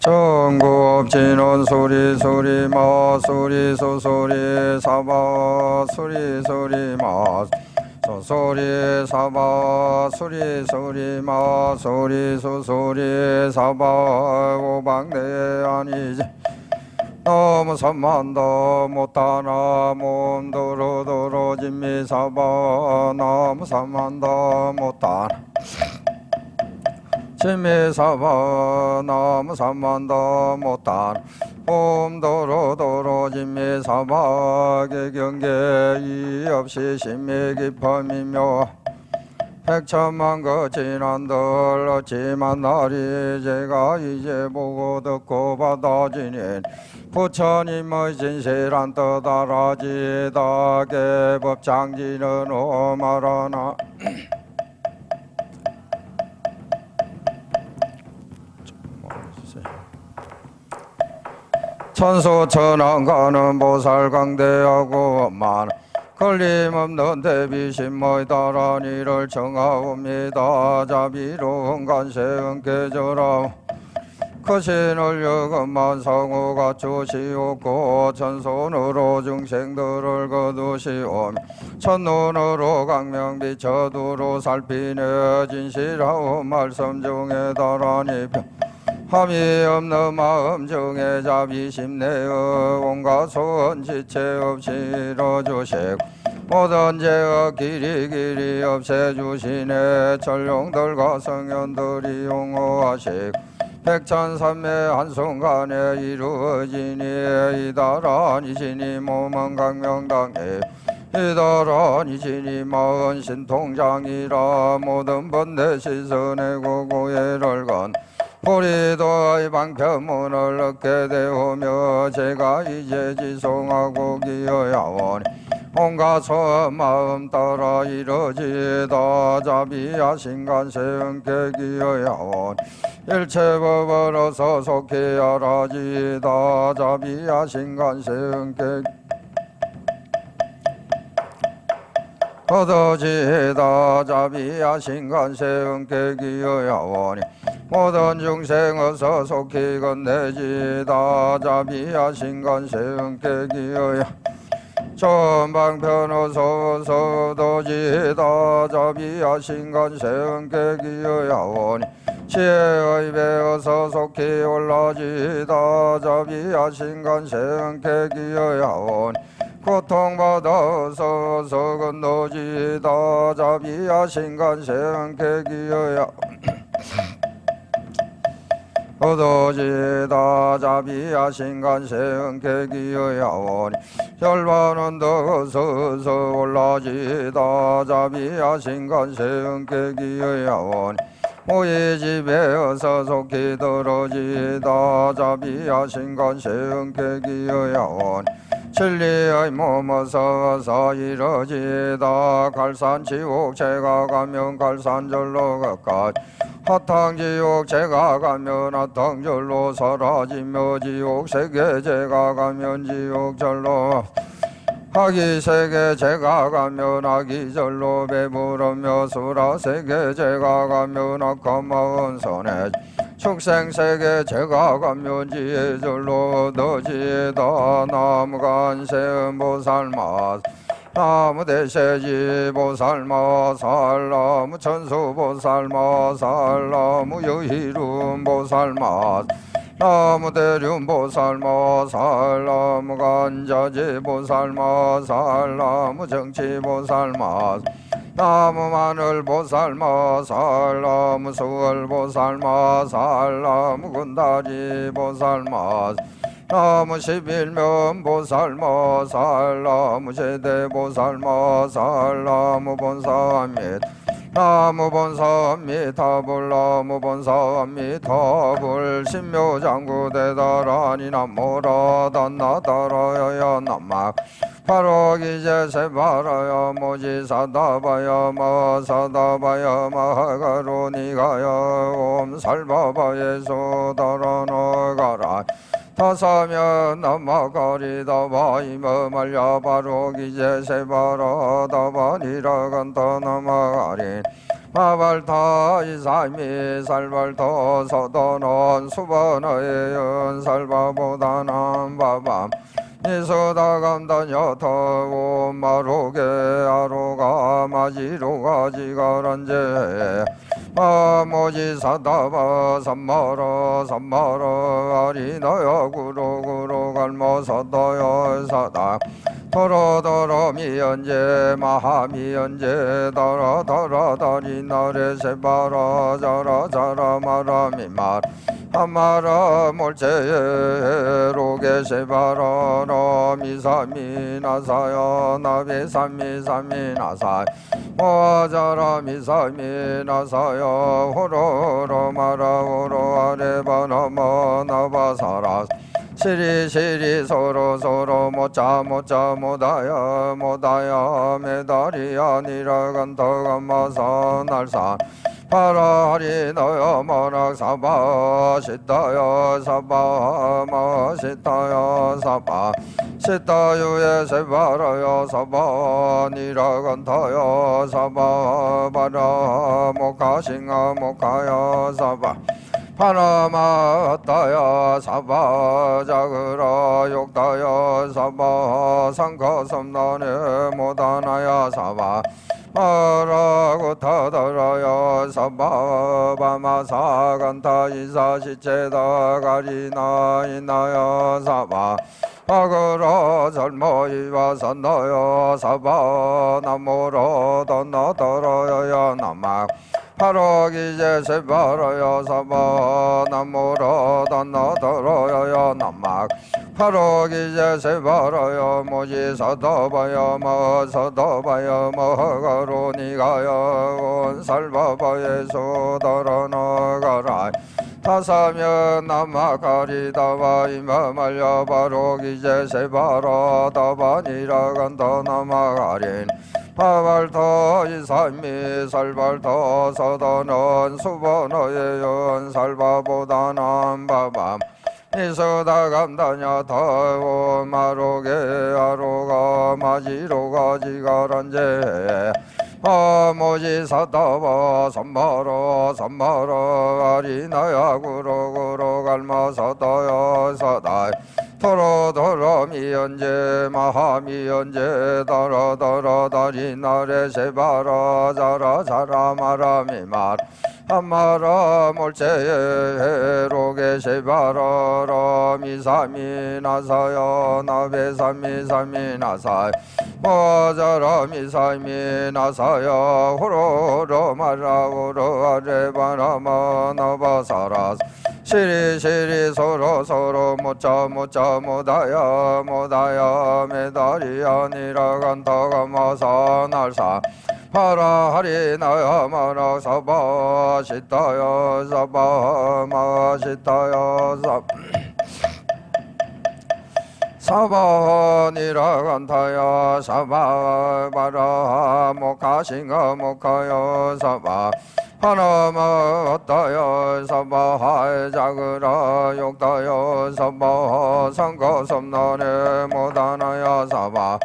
전국진원 소리 소리 마 소리 소소리 사바 소리 소리 마 소소리 사바 소리 소리 마 소리 소소리 사바 오방내 아니지. 너무 삼만다 못하나 몸도로도로 진미 사바 너무 삼만다 못하나 진미사바 나무 삼만다 못한 옴도로도로 진미사바 개경계 이 없이 신미 깊음이며 백천만 거 지난들 어찌만 날이 제가 이제 보고 듣고 받아지니 부처님의 진실한 뜻 알아지다 개법장지는 오마라나 천수천왕 가는 보살 강대하고 만 걸림없는 대비신모의 다란이를 청하옵니다. 자비로운 간세은 계절하오. 거신을 여금만 성우가 주시옵고 천손으로 중생들을 거두시오며 첫눈으로 강명 비춰두로 살피네 진실하오. 말씀 중에 평 함이 없는 마음 중에 자비심 내어 온갖 소원 지체 없이 이뤄주시고 모든 죄악 길이 길이 없애주시네. 전룡들과 성현들이 용호하시고 백천삼매 한순간에 이루어지니 이다란이시니 몸은 강명당해. 이다란이시니 마은 신통장이라 모든 번뇌 시선의 고고예를 건 우리도 방편문을 얻게 되오며 제가 이제 지송하고 기어야오니 온갖 마음 따라 이루어지다 자비하신 간세 은께 기어야오니 일체 법으로서 속히 알아지다 자비하신 간세 은께 얻어지다 자비하신 간세 은께 기어야오니 모든 중생 어서 속히 건네지다. 자비하신 간세은께 기어야. 전방편 어서 어서 도지다. 자비하신 간세은께 기어야 오니 지혜의 배어서 속히 올라지다. 자비하신 간세은께 기어야 오니 고통받아서 서 건너지다. 자비하신 간세은께 기어야 얻어지다 자비하신 간세은께 기어야오니 혈반은 더 서서 올라지다 자비하신 간세은께 기어야오니 모의 집에서 속히 들어지다 자비하신 간세은께 기어야오니 진리의 몸어서 서 이뤄지다 갈산 지옥 제가 가면 갈산절로 가까이 하탕지옥 제가 가면 하탕절로 사라지며 지옥 세계 제가 가면 지옥절로. 하기 세계 제가 가면 하기절로 배부르며 수라 세계 제가 가면 악한 마음 손에. 축생 세계 제가 가면 지혜절로 얻어지다. 보살마 나무 대세지 보살마 살나무 천수 보살마 살나무 여희룸 보살마 나무 대륜 보살마 살나무 간자지 보살마 살나무 정치 보살마 나무 마늘 보살마 살나무 수월 보살마 살나무 군다리 보살마 나무 십일면 보살마 살나무 제대 보살마 살나무 본사밋 나무 본사미타불 나무 본사미타불 신묘장구 대다라니 남모라 단나다라야 남막 바로 이제 세바라야 모지 사다바야 마 사다바야 마가로 니가야 옴 살바바예소 달아나가라 다사면 남마가리다 바이머 말야 바로 기제 세바라 다 바니라 간다 남마가리. 마발타 이사미 살발토 서도는 수번의 연살바보다는 바밤. 니서다감다녀터 마로게 아로가 마지로가 지가란제 마모지? 사다바 삼마라 삼마라 아리나야 구로 구로 갈모 사다야 사다. 도로도로 미연제 마하미연제 다라다라 다리나레 세바라 자라 자라 마라 미말 아마라 몰체에 로게 세바라 나미사미 나사야 나비사미 사미 나사 와자라 미사미 나사야 호로로 마라 호로 아레바 나마 나바사라 시리 시리 서로 서로 모자 모자 모다야 모다야 메다리야 니라간다 감마사 날산 너여 모락 사바 시타여 사바 마 시타여 사바 시타유에 세바라여 사바 니라간타여 사바 바라 모카싱아 모카여 사바 파라마타야 사바 자그라 욕다야 사바 상가섬나네 모다나야 사바 아라고 타다라야 사바 바마 사간타 이사시체다 가리나 이나야 사바 아그라 젊어이와 산나야 사바 나모라 던나더라야 나막 파라기제 세바라야 사바 나모라 단나더라야 남막. 파라기제 세바라야 모지 사다바야 마 사다바야 마가로 니가야 온 살바바에 소다라나가라 타사면 남마가리다바 이마말야 바로 기제 세바라 다바니라 간다 남마가린 파발터 이삼미 살발터 서더는 수번어의 연살바보다는 바밤. 이서다 감다냐 더오 마로게 아로가 마지로가 지가란제 어모지 사다바 삼마라 삼마라 아리나야 구로구로 갈마 사다야 사다 도로도로 미연제 마하미연제 다라다라 다리 나레 세바라 자라 자라 마라 미말. 아마라 몰체에 로게 세바라라 미사미 나사야 나베사미 사미 나사 모자라 미사미 나사야 호로로 마라 호로 아레바라마 나바사라 시리 시리 서로 서로 모자 모자 모다야 모다야 메다리야 니라 간다가 마사 날사 파라 하리나야 마라 사바 시타야 사바 마 시타야 사 사바 니라 간타야 사바 바라 모카싱가 모카야 사바 하나마 왔다야 사바하 자그라 욕다야 사바 상가섬나네 모다나야 사바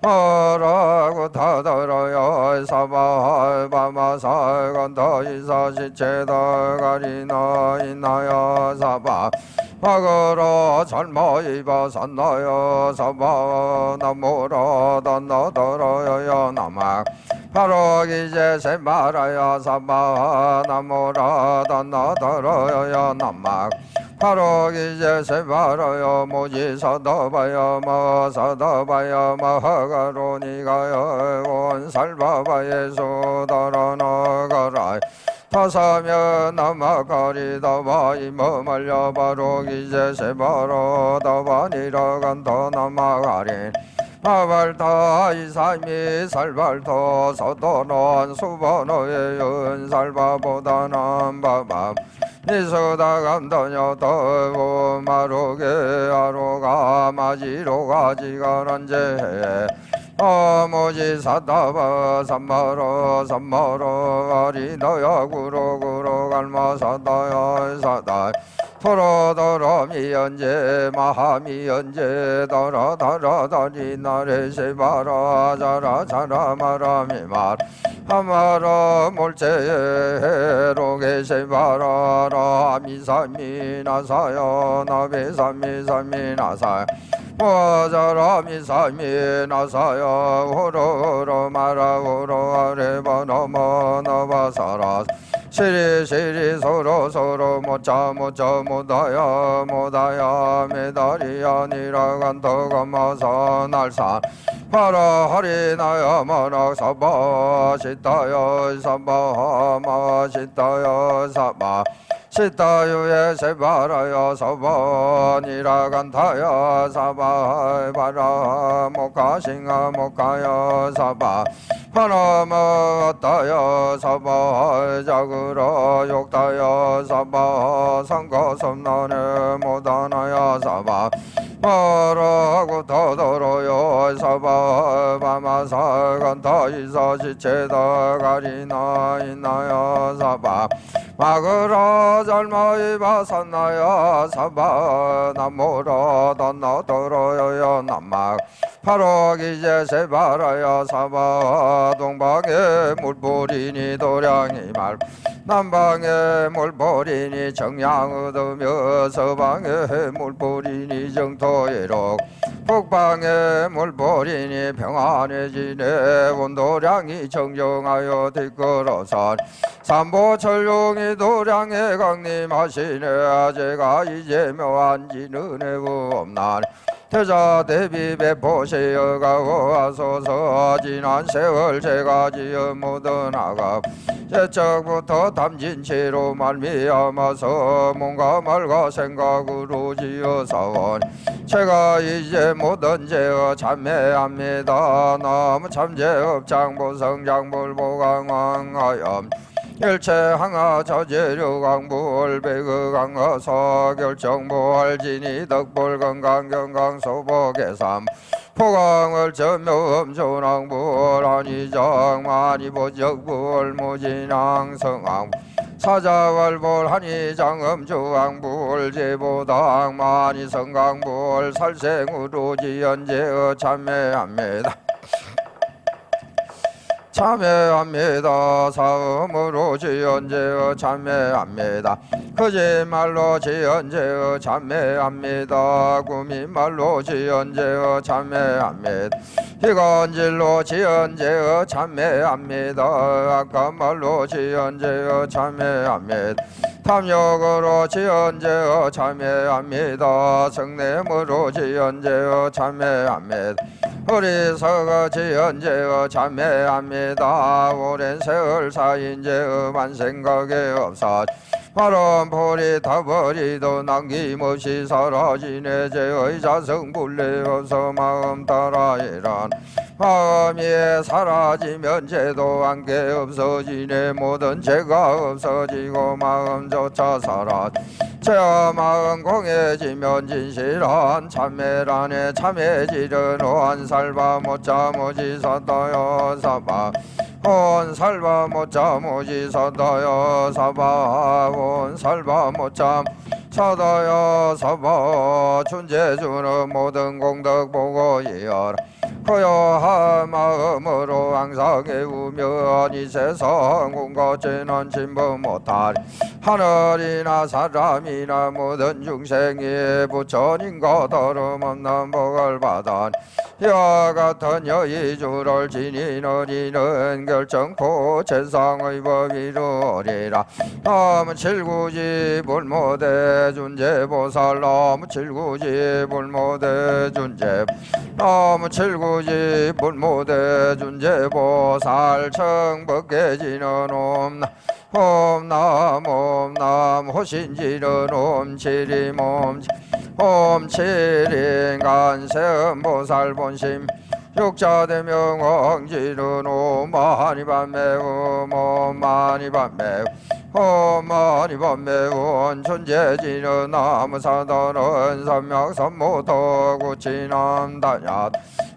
마라고 타다라야 사바 바마사 간다 이사시체다 가리나 이나야 사바 마거라 잘마이바 산나야 사바 나모라 단나더라야 나막 파로기제 세마라야 사바 나모라 단나더라야 나막 파로기제 세바라야 모지 사다바야 마 사다바야 마하가로 니가야 원살바바에 소다라나가라 타사면 남아가리다바 이머말려 바로 기제 세바로 다바니라간다 남아가린. 아발타 이사미 살발토 서도는 수번호의 연살바보다는 바밤. 니서다 감다녀 더고 마로게 아로가 마지로가 지가란제 어모지 사다바 삼마로 삼마로 아리너야 구로 구로 갈마 사다야 사다. 토로도로 미연제 마하미 연제 다라다라 다리나레 세바라 자라 자라 마라 미말. 아마라 몰체에 로게 세 바라라 미사미 나사야 나베사미 사미 나사 모자라 미사미 나사야 호로로 마라 호로 아레바 너머 너바사라 시리 시리 서로 서로 모자 모자 모다야 모다야 메다리야 니라간더가 마사 날산 파라 하리나야 마나 사바 시타야 사바 마 시타야 사바 시타유에 세바라야 사바 니라간타야 사바 바라 모카싱아 모카야 사바 파나마타야 사바 자그라 욕타야 사바 상가섬나네 모다나야 사바 마라고 더더러요 사바 바마사 간타 이사 시체다 가리나 있나야 사바 마그라 잘마이 바 산나야 사바 나모라 단나더러요 남막 파로기제 세바라야 사바 동방에 물뿌리니 도량이 말 남방에 물뿌리니 정양 얻으며 서방에 물뿌리니 정토이록 북방에 물뿌리니 평안해지네 온도량이 정정하여 뒷걸어선 삼보철룡이 도량에 강림하시네. 제가 이제 묘한지는 해옵난 태자 대비 배포시여가 와소서 지난 세월 제가 지어 모든 아갑 제적부터 담진 채로 말미암아서 뭔가 말과 생각으로 지어 사원. 제가 이제 모든 죄어 참매합니다. 나무 참죄 업장 보성장불 보강왕하염 일체 항하 저재료 강불 배그 강하 서결정보할 진이 덕불 건강 경강 소보 계삼 포강을 전묘음 조낭불 한이정 만이보적불 무진왕 성왕 사자월불 한이장음 주왕불 제보당 만이성강불 살생으로 지연제어 참매합니다 참회합니다. 사음으로 지연제어 참회합니다. 거짓말로 지연제어 참회합니다. 구민말로 지연제어 참회합니다. 희건질로 지연제어 참회합니다. 악감말로 지연제어 참회합니다. 탐욕으로 지연제어 참회합니다. 성냄으로 지연제어 참회합니다. 어리석어 지연제어 참회합니다. 오랜 세월 사인제어 만생각에 없어 바람 포리 타버리도 남김없이 사라지네. 제의 자성불례 없어 마음 따라 일한 마음이 사라지면 죄도 한게 없어지네. 모든 죄가 없어지고 마음조차 사라 제 마음 공해지면 진실한 참회란에 참회지른 한살바 못자 모지 사다여 사바 온 살바 못자 모지 사다여 사바 온 살바 못자 사다여 사바 춘제주는 모든 공덕 보고 이어라 고요한 마음으로 항상 애우며 이 세상 죄는 진부 못하리 하늘이나 사람이나 모든 중생이 부처님과 다름없는 복을 받아 이와 같은 여의주를 지니는 이는 결정코 세상의 법이루리라. 너무 칠구지 불모대 준제보살 너무 칠구지 불모대 준제. 너무 칠구 지 불모대 준제보살 청법계지는 옴나 옴남 옴남 호신지는 옴치림 옴치 옴치림 간세음보살 본심 육자대명 왕지는 오마니 밤매우 오마니 밤매우 오마니 밤매우 천재지는 나무사다는 삼명삼모도 구치남다야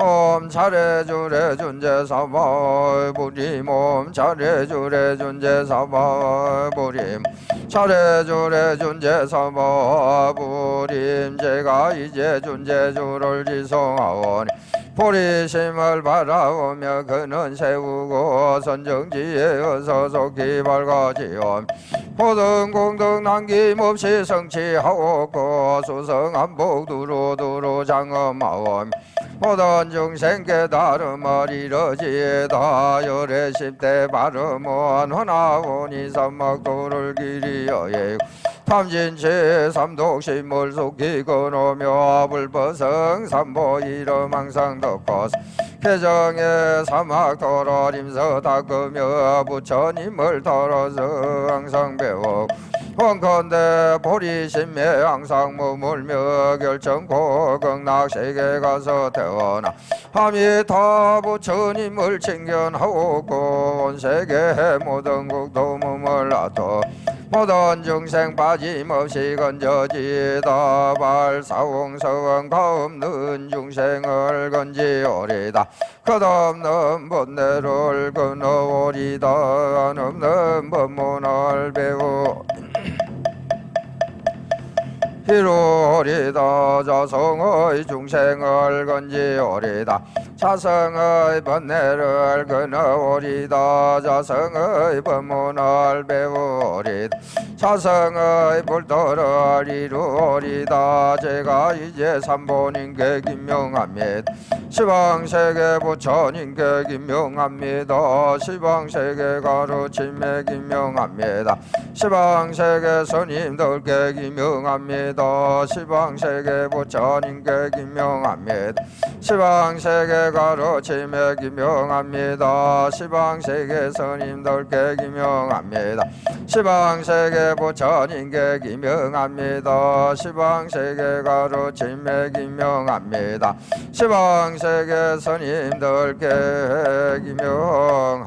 옴 차례주례 준제사바 부림 옴 차례주례 준제사바 부림 차례주례 준제사바 부림 제가 이제 준제주를 지성하오니 보리심을 바라보며 그는 세우고 선정지에 어서 속히 밝아지온 모든 공덕 남김없이 성취하옵고 수성한복 두루두루 장엄하온 모든 중생 깨달음을 이루지다 열의 십대 발음은 하나오니 삼막도를 길이여에 탐진치 삼독심을 속히 건오며 불버성 삼보 이름 항상 덮고 개정에 사막도를 임서 닦으며 부처님을 따라서 항상 배워 원컨대 보리심에 항상 머물며 결정고 극락세계 가서 태어나 아미타 부처님을 칭견하고 온 세계 모든 국도 놔둬. 모든 중생 빠짐없이 건져지다 발사홍서원 가없는 중생을 건지오리다. 끝없는 번뇌를 끊어오리다. 없는 법문을 배우 이루리다. 자성의 중생을 건지오리다. 자성의 번뇌를 끊어오리다. 자성의 법문을 배우리다 자성의 불도를 이루리다. 제가 이제 삼보님께 김명합니다. 시방세계 부처님께 김명합니다. 시방세계 가르침에 김명합니다. 시방세계 스님들께 김명합니다. 시방세계 부처님께 김명합니다. 시방세계 가르침에 김명합니다. 시방세계 스님들께 김명합니다. 시방세계 부처님께 김명합니다. 시방세계 가르침에 김명합니다. 시방세계 스님들께 김명합니다